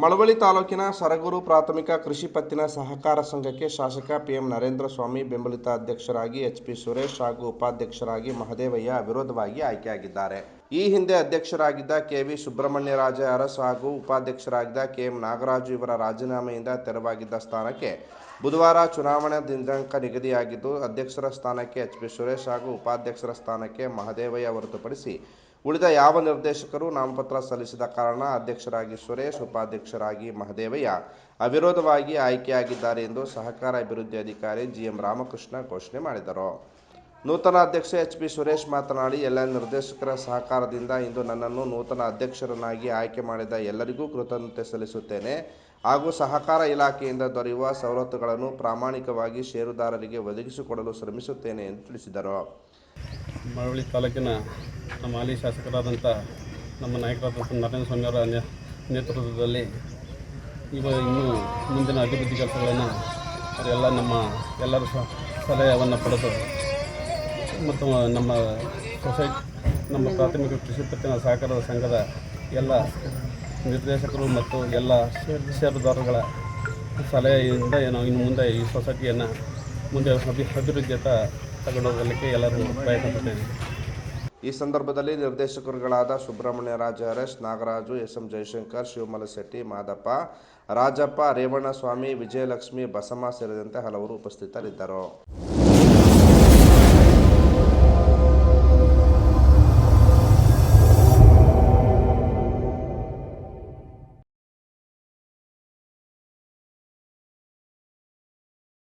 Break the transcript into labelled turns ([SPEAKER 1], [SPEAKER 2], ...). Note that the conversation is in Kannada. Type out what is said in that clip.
[SPEAKER 1] ಮಳವಳ್ಳಿ ತಾಲೂಕಿನ ಸರಗೂರು ಪ್ರಾಥಮಿಕ ಕೃಷಿ ಪತ್ತಿನ ಸಹಕಾರ ಸಂಘಕ್ಕೆ ಶಾಸಕ ಪಿಎಂ ನರೇಂದ್ರ ಸ್ವಾಮಿ ಬೆಂಬಲಿತ ಅಧ್ಯಕ್ಷರಾಗಿ ಎಚ್ಪಿ ಸುರೇಶ್ ಹಾಗೂ ಉಪಾಧ್ಯಕ್ಷರಾಗಿ ಮಹದೇವಯ್ಯ ಅವಿರೋಧವಾಗಿ ಆಯ್ಕೆಯಾಗಿದ್ದಾರೆ. ಈ ಹಿಂದೆ ಅಧ್ಯಕ್ಷರಾಗಿದ್ದ ಕೆವಿ ಸುಬ್ರಹ್ಮಣ್ಯರಾಜ ಅರಸ್ ಹಾಗೂ ಉಪಾಧ್ಯಕ್ಷರಾಗಿದ್ದ ಕೆಎಂ ನಾಗರಾಜು ಇವರ ರಾಜೀನಾಮೆಯಿಂದ ತೆರವಾಗಿದ್ದ ಸ್ಥಾನಕ್ಕೆ ಬುಧವಾರ ಚುನಾವಣಾ ದಿನಾಂಕ ನಿಗದಿಯಾಗಿದ್ದು, ಅಧ್ಯಕ್ಷರ ಸ್ಥಾನಕ್ಕೆ ಎಚ್ಪಿ ಸುರೇಶ್ ಹಾಗೂ ಉಪಾಧ್ಯಕ್ಷರ ಸ್ಥಾನಕ್ಕೆ ಮಹದೇವಯ್ಯ ಹೊರತುಪಡಿಸಿ ಉಳಿದ ಯಾವ ನಿರ್ದೇಶಕರು ನಾಮಪತ್ರ ಸಲ್ಲಿಸಿದ ಕಾರಣ ಅಧ್ಯಕ್ಷರಾಗಿ ಸುರೇಶ್, ಉಪಾಧ್ಯಕ್ಷರಾಗಿ ಮಹದೇವಯ್ಯ ಅವಿರೋಧವಾಗಿ ಆಯ್ಕೆಯಾಗಿದ್ದಾರೆ ಎಂದು ಸಹಕಾರ ಅಭಿವೃದ್ಧಿ ಅಧಿಕಾರಿ ಜಿಎಂ ರಾಮಕೃಷ್ಣ ಘೋಷಣೆ ಮಾಡಿದರು. ನೂತನ ಅಧ್ಯಕ್ಷ ಎಚ್ ಪಿ ಸುರೇಶ್ ಮಾತನಾಡಿ, ಎಲ್ಲ ನಿರ್ದೇಶಕರ ಸಹಕಾರದಿಂದ ಇಂದು ನನ್ನನ್ನು ನೂತನ ಅಧ್ಯಕ್ಷರನ್ನಾಗಿ ಆಯ್ಕೆ ಮಾಡಿದ ಎಲ್ಲರಿಗೂ ಕೃತಜ್ಞತೆ ಸಲ್ಲಿಸುತ್ತೇನೆ. ಹಾಗೂ ಸಹಕಾರ ಇಲಾಖೆಯಿಂದ ದೊರೆಯುವ ಸವಲತ್ತುಗಳನ್ನು ಪ್ರಾಮಾಣಿಕವಾಗಿ ಷೇರುದಾರರಿಗೆ ಒದಗಿಸಿಕೊಡಲು ಶ್ರಮಿಸುತ್ತೇನೆ ಎಂದು ತಿಳಿಸಿದರು.
[SPEAKER 2] ಮಳವಳ್ಳಿ ತಾಲೂಕಿನ ನಮ್ಮ ಹಾಲಿ ಶಾಸಕರಾದಂಥ ನಮ್ಮ ನಾಯಕರಾದಂಥ ನರೇಂದ್ರ ಸ್ವಾಮಿಯವರ ನೇತೃತ್ವದಲ್ಲಿ ಇವಾಗ ಇನ್ನೂ ಮುಂದಿನ ಅಭಿವೃದ್ಧಿ ಕೆಲಸಗಳನ್ನು ಎಲ್ಲ ನಮ್ಮ ಎಲ್ಲರ ಸಲಹೆಯನ್ನು ಪಡೆದು ಮತ್ತು ನಮ್ಮ ಸೊಸೈಟಿ ನಮ್ಮ ಪ್ರಾಥಮಿಕ ಕೃಷಿ ಪತ್ತಿನ ಸಹಕಾರ ಸಂಘದ ಎಲ್ಲ ನಿರ್ದೇಶಕರು ಮತ್ತು ಎಲ್ಲ ಷೇರುದಾರರುಗಳ ಸಲಹೆಯಿಂದ ಏನೋ ಇನ್ನು ಮುಂದೆ ಈ ಸೊಸೈಟಿಯನ್ನು ಮುಂದೆ ಅಭಿ ತಗೊಂಡೋಗಲಿಕ್ಕೆ ಎಲ್ಲರೂ ಪ್ರಯತ್ನ
[SPEAKER 1] ಈ ಸಂದರ್ಭದಲ್ಲಿ ನಿರ್ದೇಶಕರುಗಳಾದ ಸುಬ್ರಹ್ಮಣ್ಯ ರಾಜ, ಹರೇಶ್ ನಾಗರಾಜು ಎಸ್ ಎಂ ಜಯಶಂಕರ್ ಶಿವಮಲಶೆಟ್ಟಿ ಮಾದಪ್ಪ, ರಾಜಪ್ಪ, ರೇವಣ್ಣಸ್ವಾಮಿ, ವಿಜಯಲಕ್ಷ್ಮಿ, ಬಸಮ್ಮ ಸೇರಿದಂತೆ ಹಲವರು ಉಪಸ್ಥಿತರಿದ್ದರು.